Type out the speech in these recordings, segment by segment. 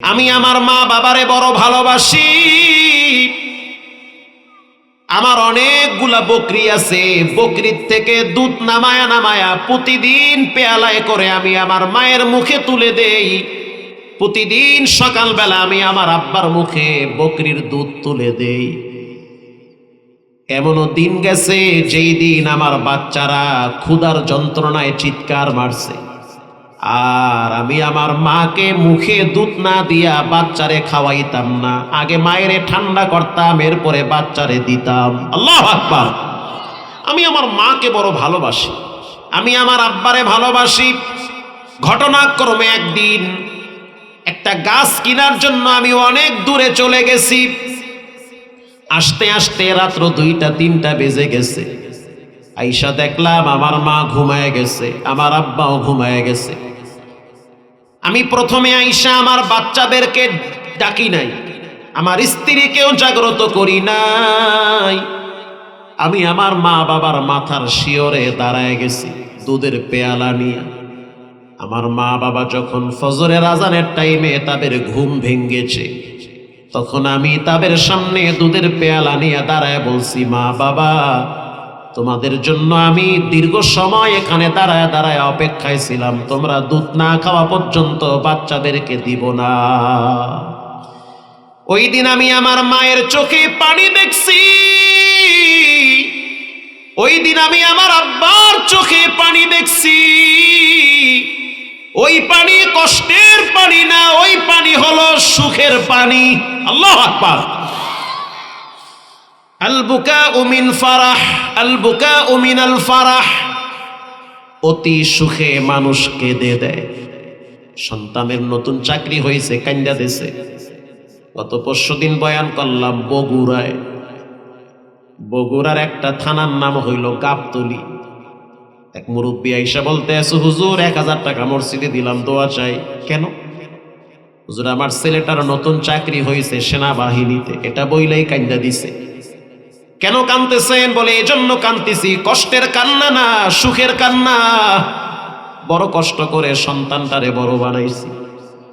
আমি আমার মা বাবারে বড় ভালোবাসি। আমার অনেকগুলা বকরি আছে। বকরির থেকে দুধ নামায়া নামায়া প্রতিদিন পেয়ালায় করে আমি আমার মায়ের মুখে তুলে দেই। প্রতিদিন সকালবেলা আমি আমার আব্বার মুখে বকরির দুধ তুলে দেই। এমনও দিন গেছে যেই দিন আমার বাচ্চারা ক্ষুধার যন্ত্রণায় চিৎকার মারছে। আর আমি আমার মাকে মুখে দুধ না দিয়া বাচ্চারে খাওয়াইতাম না। আগে মায়েরে ঠান্ডা করতাম, এরপরে বাচ্চারে দিতাম। আল্লাহ আকবার। আমি আমার মাকে বড় ভালোবাসি। আমি আমার আব্বারে ভালোবাসি। ঘটনাক্রমে একদিন একটা গাছ কেনার জন্য আমি অনেক দূরে চলে গেছি। আসতে আসতে রাত্র দুইটা, তিনটা বেজে গেছে। আইসা দেখলাম আমার মা ঘুমায় গেছে, আমার আব্বাও ঘুমায় গেছে। আমি প্রথমে আইসা আমার বাচ্চাদেরকে ডাকি নাই। আমার স্ত্রীকেও জাগ্রত করি নাই। আমি আমার মা বাবার মাথার শিওরে দাঁড়ায় গেছি, দুধের পেয়ালা নিয়ে। আমার মা বাবা যখন ফজরের আজানের টাইমে তাদের ঘুম ভেঙ্গেছে তখন আমি তাদের সামনে দুধের পেয়ালা নিয়ে দাঁড়ায় বলছি, মা বাবা তোমাদের জন্য আমি দীর্ঘ সময় এখানে দাঁড়ায় দাঁড়ায় অপেক্ষায় ছিলাম। তোমরা দুধ না খাওয়া পর্যন্ত বাচ্চাদেরকে দিব না। ওই দিন আমি আমার মায়ের চোখে পানি দেখছি। ওই দিন আমি আমার আব্বার চোখে পানি দেখছি। ওই পানি কষ্টের পানি না, ওই পানি হলো সুখের পানি। আল্লাহ আকবার। আল বুকা উমিন ফারাহ আল বুকা উমিন আল ফারাহ। অতি সুখে মানুষ কেঁদে দেয়। সন্তানের নতুন চাকরি হয়েছে কান্দা দেশে গত পরশু দিন বয়ান করলাম, বগুড়ায়। বগুড়ার একটা থানার নাম হইল গাবতলি। এক মুরব্বী আইসা বলতে আছে, হুজুর, এক হাজার টাকা মসজিদে দিলাম, দোয়া চাই। কেন? হুজুর, আমার ছেলেটার নতুন চাকরি হয়েছে সেনাবাহিনীতে, এটা বইলেই কান্দা দিছে। কেন কানতেছেন বলে, এজন্য কানতেছি কষ্টের কান্না না, সুখের কান্না। বড় কষ্ট করে সন্তানটারে বড় বানাইছি।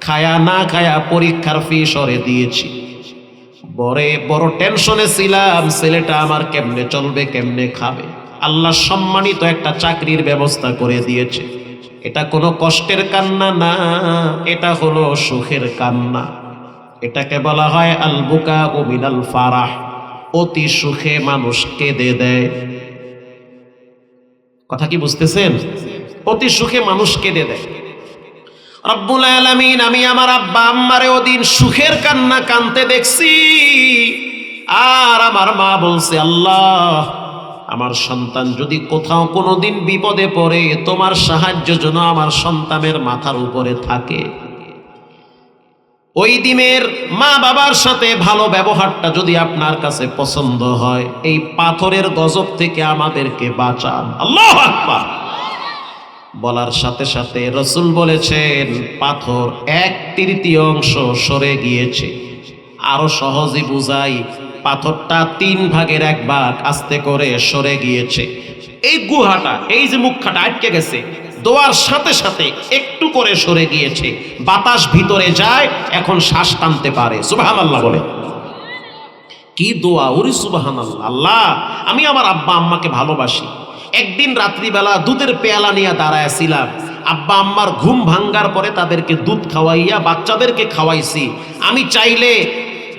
খায়া না খায়া পরীক্ষার ফি সরে দিয়েছি। বড়ে বড় টেনশনে ছিলাম, ছেলেটা আমার কেমনে চলবে, কেমনে খাবে। আল্লাহ সম্মানিত একটা চাকরির ব্যবস্থা করে দিয়েছে। এটা কোনো কষ্টের কান্না না, এটা হলো সুখের কান্না। এটাকে বলা হয় আল বুকা ও মিনাল ফারাহ। অতি সুখে মানুষ কেঁদে দেয়। কথা কি বুঝতেছেন? অতি সুখে মানুষ কেঁদে দেয়। রব্বুল আলামিন, আমি আমার আব্বা আম্মারে ওদিন সুখের কান্না কানতে দেখছি। আর আমার মা বলছে, আল্লাহ, আমার সন্তান যদি কোথাও কোনোদিন বিপদে পড়ে, তোমার সাহায্য যেন আমার সন্তানের মাথার উপরে থাকে। ওই দিনের মা বাবার সাথে ভালো ব্যবহারটা যদি আপনার কাছে পছন্দ হয়, এই পাথরের গজব থেকে আমাদেরকে বাঁচান। আল্লাহ আকবার। বলার সাথে সাথে রসুল বলেছেন, পাথর এক তৃতীয় অংশ সরে গিয়েছে। আরও সহজে বুঝাই, পাথরটা তিন ভাগের এক ভাগ আস্তে করে সরে গিয়েছে। এই গুহাটা, এই যে মুখখাটা আটকে গেছে দোয়ার সাথে সাথে একটু করে সরে গিয়েছে। বাতাস ভিতরে যায়, এখন শ্বাস টানতে পারে। সুবাহান আল্লাহ বলে। কি দোয়া, ওরে সুবাহান আল্লাহ আল্লাহ, আমি আমার আব্বা আম্মাকে ভালোবাসি। একদিন রাত্রিবেলা দুধের পেয়ালা নিয়ে দাঁড়ায়াছিলাম। আব্বা আম্মার ঘুম ভাঙ্গার পরে তাদেরকে দুধ খাওয়াইয়া বাচ্চাদেরকে খাওয়াইছি। আমি চাইলে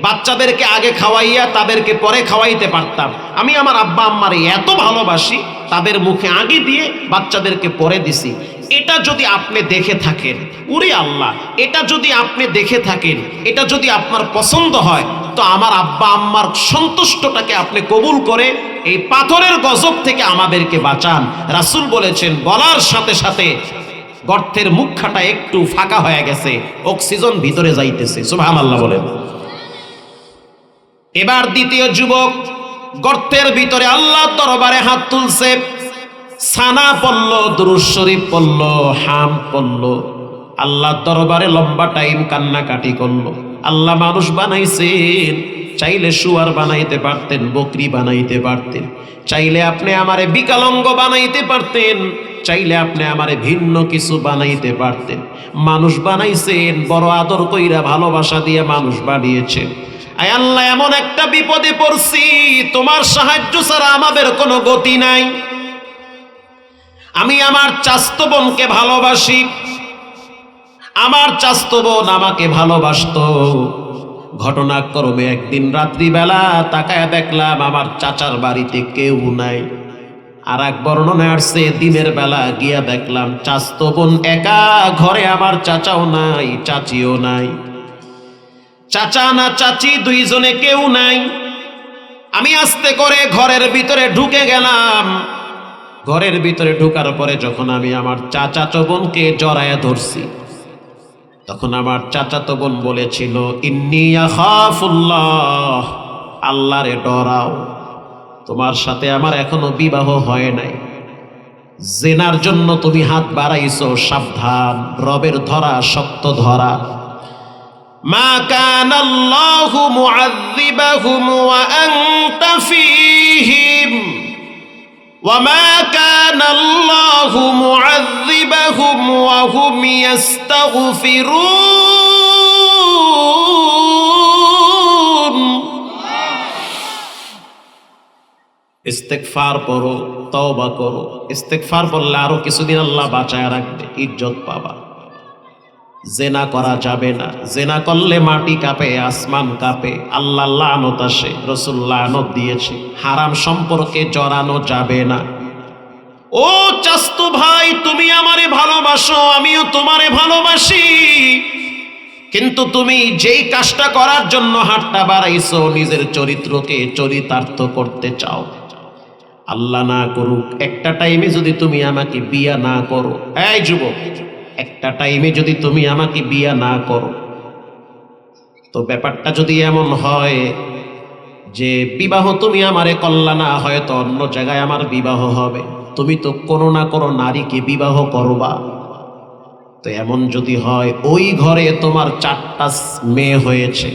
বাচ্চাদেরকে আগে খাওয়াইয়া তাদেরকে পরে খাওয়াইতে পারতাম। আমি আমার আব্বা আম্মার এত ভালোবাসি তাদের মুখে আগে দিয়ে বাচ্চাদেরকে পরে দিছি। এটা যদি আপনি দেখে থাকেন উরে আল্লাহ, এটা যদি আপনি দেখে থাকেন, এটা যদি আপনার পছন্দ হয়, তো আমার আব্বা আম্মার সন্তুষ্টটাকে আপনি কবুল করে এই পাথরের গজব থেকে আমাদেরকে বাঁচান। রাসুল বলেছেন বলার সাথে সাথে গর্তের মুখখাটা একটু ফাঁকা হয়ে গেছে, অক্সিজেন ভিতরে যাইতেছে। সুভান আল্লাহ বলেন। এবার দ্বিতীয় যুবক গর্তের ভিতরে আল্লাহ দরবারে হাত তুলছে। সানা পড়ল দুরুজ শরীফ পড়ল, হাম পড়ল। আল্লাহ দরবারে লম্বা টাইম কান্নাকাটি করল। আল্লাহ মানুষ বানাইছেন, চাইলে শুয়ার বানাইতে পারতেন, বকরি বানাইতে পারতেন। চাইলে আপনি আমারে বিকালঙ্গ বানাইতে পারতেন, চাইলে আপনি আমারে ভিন্ন কিছু বানাইতে পারতেন। মানুষ বানাইছেন, বড় আদর কইরা ভালোবাসা দিয়ে মানুষ বানিয়েছেন। আয় আল্লাহ, এমন একটা বিপদে পড়ছি, তোমার সাহায্য ছাড়া আমাদের কোনো গতি নাই। আমি আমার চাস্ত বোনকে ভালোবাসি, আমার চাস্ত বোন আমাকে ভালোবাসতো। ঘটনাক্রমে একদিন রাত্রিবেলা তাকায় দেখলাম আমার চাচার বাড়িতে কেউ নাই। আর এক বর্ণনা আসছে, দিনের বেলা গিয়া দেখলাম চাস্ত বোন একা, ঘরে আমার চাচাও নাই, চাচিও নাই। চাচা না চাচি দুইজনে কেউ নাই। আমি আস্তে করে ঘরের ভিতরে ঢুকে গেলাম। ঘরের ভিতরে ঢুকার পরে যখন আমি আমার চাচাতো বোনকে জড়ায় ধরছি, তখন আমার চাচাতো বোন বলেছিল আল্লাহরে ডরাও। তোমার সাথে আমার এখনও বিবাহ হয় নাই। জেনার জন্য তুমি হাত বাড়াইছো, সাবধান। রবের ধরা শক্ত ধরা। মা কান আল্লাহু মুআযিবাহুম ওয়া আনতা ফীহিম। ওয়া মা কান আল্লাহু মুআযিবাহুম ওয়া হুম ইস্তাগফিরুন ইস্তেগফার করো তওবা করো। ইস্তেগফার করলে আরও কিছুদিন আল্লাহ বাঁচায় রাখবে, ইজ্জত পাবা। জেনা করা যাবে না। জেনা করলে মাটি কাঁপে, আসমান কাঁপে। আল্লাহ লানত আসে, রসুল লানত দিয়েছে। হারাম সম্পর্কে জড়ানো যাবে না। ও চাস্তু ভাই, তুমি আমারে ভালোবাসো, আমিও তোমারে ভালোবাসি। কিন্তু তুমি যেই কাজটা করার জন্য হাতটা বাড়াইছো, নিজের চরিত্রকে চরিতার্থ করতে চাও। আল্লাহ না করুক, একটা টাইমে যদি তুমি আমাকে বিয়া না করো। এই যুবক একটা টাইমে যদি তুমি আমাকে বিয়া না করো, তো ব্যাপারটা যদি এমন হয় যে বিবাহ তুমি আমারে কল্লা না, হয়তো অন্য জায়গায় আমার বিবাহ হবে। তুমি তো কোনো না কোনো নারীকে বিবাহ করবা। তো এমন যদি হয়, ওই ঘরে তোমার চারটা মেয়ে হয়েছে,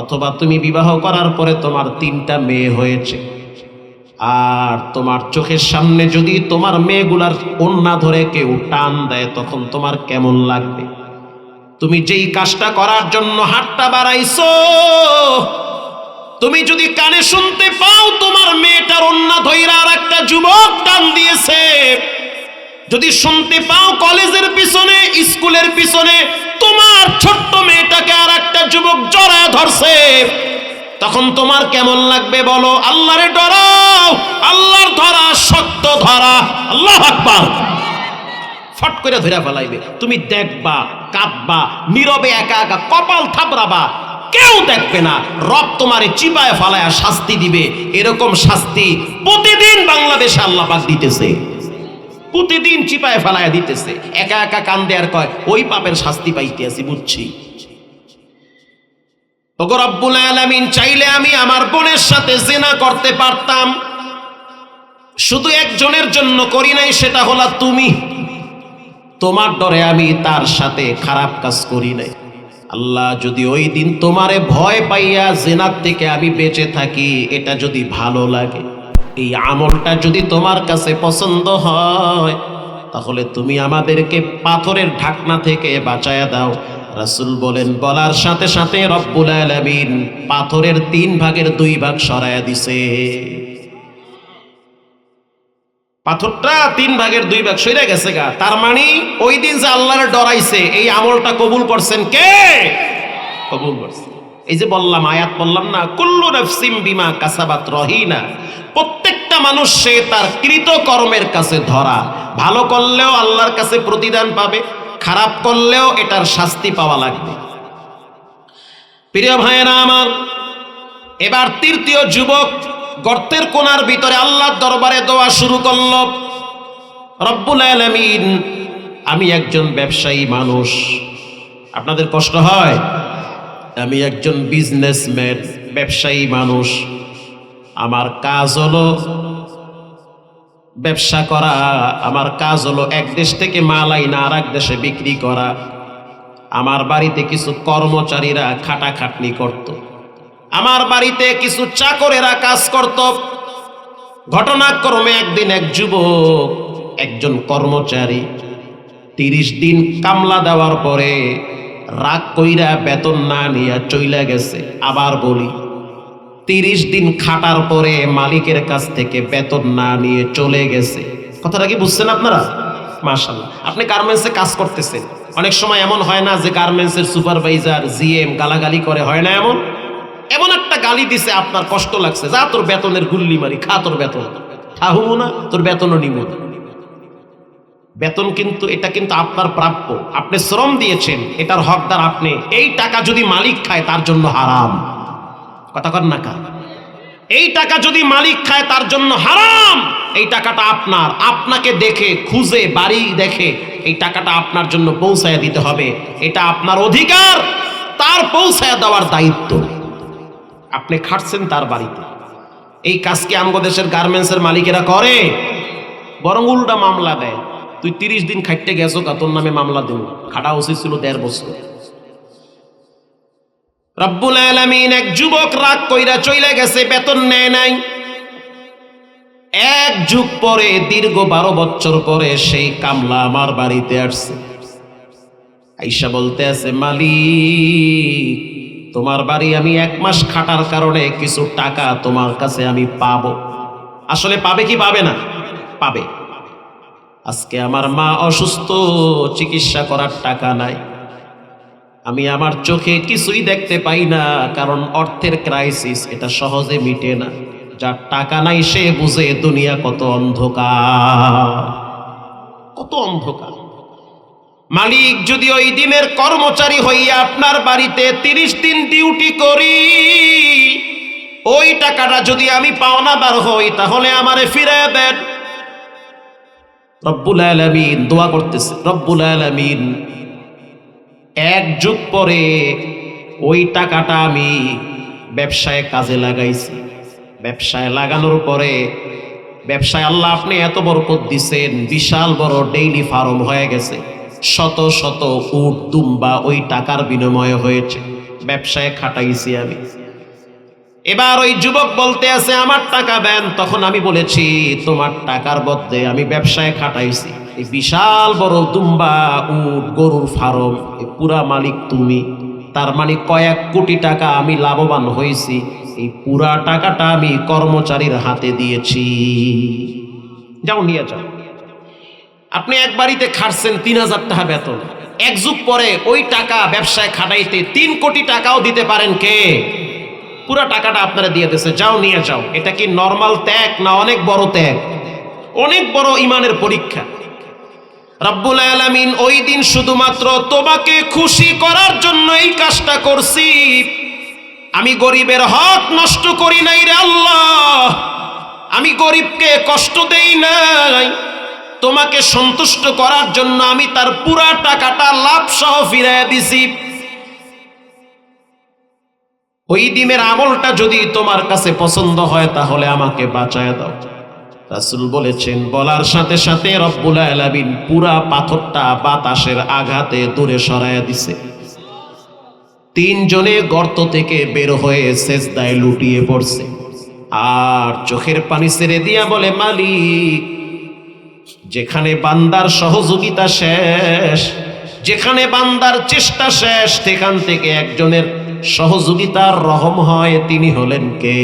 অথবা তুমি বিবাহ করার পরে তোমার তিনটা মেয়ে হয়েছে। আর তোমার চোখের সামনে যদি তোমার মেয়েগুলার কন্যা ধরে কেউ টান দেয়, তখন তোমার কেমন লাগবে? তুমি যেই কাজটা করার জন্য হাতটা বাড়াইছো, তুমি যদি কানে শুনতে পাও তোমার মেয়েটার অন্যা ধৈরা আর একটা যুবক টান দিয়েছে, যদি শুনতে পাও কলেজের পিছনে, স্কুলের পিছনে তোমার ছোট্ট মেয়েটাকে আর একটা যুবক জড়ায় ধরছে, তখন তোমার কেমন লাগবে বলো? আল্লাহরে ডরাও আল্লাহর ধরা শক্ত ধরা। আল্লাহ আকবার। ফট করে ধরে ফেলাইবে। তুমি দেখবা, কাঁদবা, নীরবে একা একা কপাল থাপড়াবা। কেউ দেখবে না। রব তোমারে চিপায় ফালায়া শাস্তি দিবে। এরকম শাস্তি প্রতিদিন বাংলাদেশে আল্লাহ পাক দিতেছে। প্রতিদিন চিপায় ফেলায়া দিতেছে। একা একা কান্দে আর কয়, ওই পাপের শাস্তি পাইতে আছি, বুঝছি। ওগো রব্বুল আলামিন, চাইলে আমি আমার বোনের সাথে জেনা করতে পারতাম। শুধু একজনের জন্য করি নাই, সেটা হলো তুমি। তোমার ডরে আমি তার সাথে খারাপ কাজ করি নাই। আল্লাহ যদি ওই দিন তোমারে ভয় পাইয়া জেনার থেকে আমি বেঁচে থাকি, এটা যদি ভালো লাগে। এই আমলটা যদি তোমার কাছে পছন্দ হয়, তাহলে তুমি আমাদেরকে পাথরের ঢাকনা থেকে বাঁচায়া দাও। রাসূল বলেন, বলার সাথে সাথে রব্বুল আলামিন পাথরের তিন ভাগের দুই ভাগ সরায়া দিছে। পাথরটা তিন ভাগের দুই ভাগ সরে গেছে গা। তার মানে ওই দিন যে আল্লাহরে ডরাইছে, এই আমলটা কবুল করছেন কে? কবুল করছে এই যে বললাম, আয়াত বললাম না, কুল্লু নাফসিম বিমা কাসাবাত রহিনা। প্রত্যেকটা মানুষ সে তার কৃত কর্মের কাছে ধরা। ভালো করলেও আল্লাহর কাছে প্রতিদান পাবে, খারাপ করলেও এটার শাস্তি পাওয়া লাগবে। প্রিয় ভাইয়েরা আমার, এবার তৃতীয় যুবক গর্তের কোনার ভিতরে আল্লাহর দরবারে দোয়া শুরু করল। রব্বুল আলামিন, আমি একজন ব্যবসায়ী মানুষ। আপনাদের কষ্ট হয়? আমি একজন বিজনেসম্যান ব্যবসায়ী মানুষ। আমার কাজ হলো ব্যবসা করা। আমার কাজ হলো এক দেশ থেকে মাল আইনা আর এক দেশে বিক্রি করা। আমার বাড়িতে কিছু কর্মচারীরা খাটাখাটনি করত। আমার বাড়িতে কিছু চাকরেরা কাজ করত। ঘটনাক্রমে একদিন এক যুবক, একজন কর্মচারী, তিরিশ দিন কামলা দেওয়ার পরে রাগ কইরা বেতন না নিয়ে চইলা গেছে। আবার বলি, তিরিশ দিন খাটার পরে মালিকের কাছ থেকে বেতন না নিয়ে চলে গেছে। কথাটা কি বুঝছেন আপনারা? মাশাল্লাহ আপনি গার্মেন্টসে কাজ করতেছেন। অনেক সময় এমন হয় না যে গার্মেন্টসের সুপারভাইজার, জিএম গালাগালি করে, হয় না এমন? এমন একটা গালি দিছে, আপনার কষ্ট লাগছে, যা তোর বেতনের গুল্লি মারি, খা তোর বেতন। খাহু না, তোর বেতনও নিব বেতন কিন্তু, এটা কিন্তু আপনার প্রাপ্য। আপনি শ্রম দিয়েছেন, এটার হকদার আপনি। এই টাকা যদি মালিক খায়, তার জন্য হারাম। কথা কর না কা এই টাকা যদি মালিক খায়, তার জন্য হারাম। এই টাকাটা আপনার। আপনাকে দেখে, খুঁজে, বাড়ি দেখে, এই টাকাটা আপনার জন্য পৌঁছায় দিতে হবে। এটা আপনার অধিকার। তার পৌঁছায় দেওয়ার দায়িত্ব। আপনি খাটছেন তার বাড়িতে। এই কাজ কি আমগো দেশের গার্মেন্টসের মালিকেরা করে? বরং উল্টা মামলা দেয়। তুই তিরিশ দিন খাইতে গেছো কা তোর নামে মামলা দিন খাটা উচিত ছিল দেড় বছর। রব্বুল আলামিন এক যুবক রাগ কইরা চইলা গেছে, বেতন নেয় নাই। এক যুগ পরে, দীর্ঘ বারো বছর পরে সেই কামলা আমার বাড়িতে আসছে। আইসা বলতে আছে, মালিক তোমার বাড়ি আমি এক মাস খাটার কারণে কিছু টাকা তোমার কাছে আমি পাবো। আসলে পাবে কি পাবে না? পাবে। আজকে আমার মা অসুস্থ, চিকিৎসা করার টাকা নাই। আমি আমার চোখে কিছুই দেখতে পাই না, কারণ অর্থের ক্রাইসিস এটা সহজে মিটে না। যার টাকা নাই, সে বুঝে দুনিয়া কত অন্ধকার। কত অন্ধকার। মালিক, যদি ওই দিনের কর্মচারী হইয়া আপনার বাড়িতে তিরিশ দিন ডিউটি করি, ওই টাকাটা যদি আমি পাওনা বার হই, তাহলে আমারে ফিরে দেন। রব্বুল আলামিন দোয়া করতেছে, রব্বুল আলামিন, এক যুগ পরে ওই টাকাটা আমি ব্যবসায় কাজে লাগাইছি। ব্যবসায় লাগানোর পরে ব্যবসায় আল্লাহ আপনি এত বরকত দিছেন, বিশাল বড় ডেইলি ফার্ম হয়ে গেছে। শত শত উট দুম্বা ওই টাকার বিনিময়ে হয়েছে। ব্যবসায় খাটাইছি আমি। এবার ওই যুবক বলতে আছে, আমার টাকা দেন তখন আমি বলেছি, তোমার টাকার বদলে আমি ব্যবসায় খাটাইছি। এই বিশাল বড় দুম্বা উট, গরুর ফার্ম পুরা মালিক তুমি। তার মানে কয়েক কোটি টাকা আমি লাভবান হয়েছি। এই পুরা টাকাটা আমি কর্মচারীর হাতে দিয়েছি। যাও, নিয়ে যাও। আপনি এক বাড়িতে খাটছেন তিন হাজার টাকা বেতন। এক যুগ পরে ওই টাকা ব্যবসায় খাটাইতে তিন কোটি টাকাও দিতে পারেন কে? পুরা টাকাটা আপনারা দিয়ে দিয়েছে যাও নিয়ে যাও। এটা কি নর্মাল ত্যাগ না অনেক বড় ত্যাগ? অনেক বড় ইমানের পরীক্ষা। রব্বুল আলামিন ওই দিন শুধুমাত্র তোমাকে খুশি করার জন্য এই কাজটা করছি। আমি গরিবের হক নষ্ট করি নাই রে আল্লাহ। আমি গরিবকে কষ্ট দেই নাই। তোমাকে সন্তুষ্ট করার জন্য আমি তার পুরা টাকাটা লাভ সহ ফিরাইয়া দিছি। ওই দিনের আমলটা যদি তোমার কাছে পছন্দ হয়, তাহলে আমাকে বাঁচায় দাও। রাসুল বলেছেন, বলার সাথে সাথে রব্বুল আলামিন পুরা পাথরটা বাতাসের আঘাতে দূরে সরাইয়া দিছে। তিনজনে গর্ত থেকে বের হয়ে সেজদায় লুটিয়ে পড়ছে। আর চোখের পানি ছেড়ে দিয়া বলে, মালিক যেখানে বান্দার সহযোগিতা শেষ, যেখানে বান্দার চেষ্টা শেষ, সেখান থেকে একজনের সহযোগিতার রহম হয়, তিনি হলেন কে?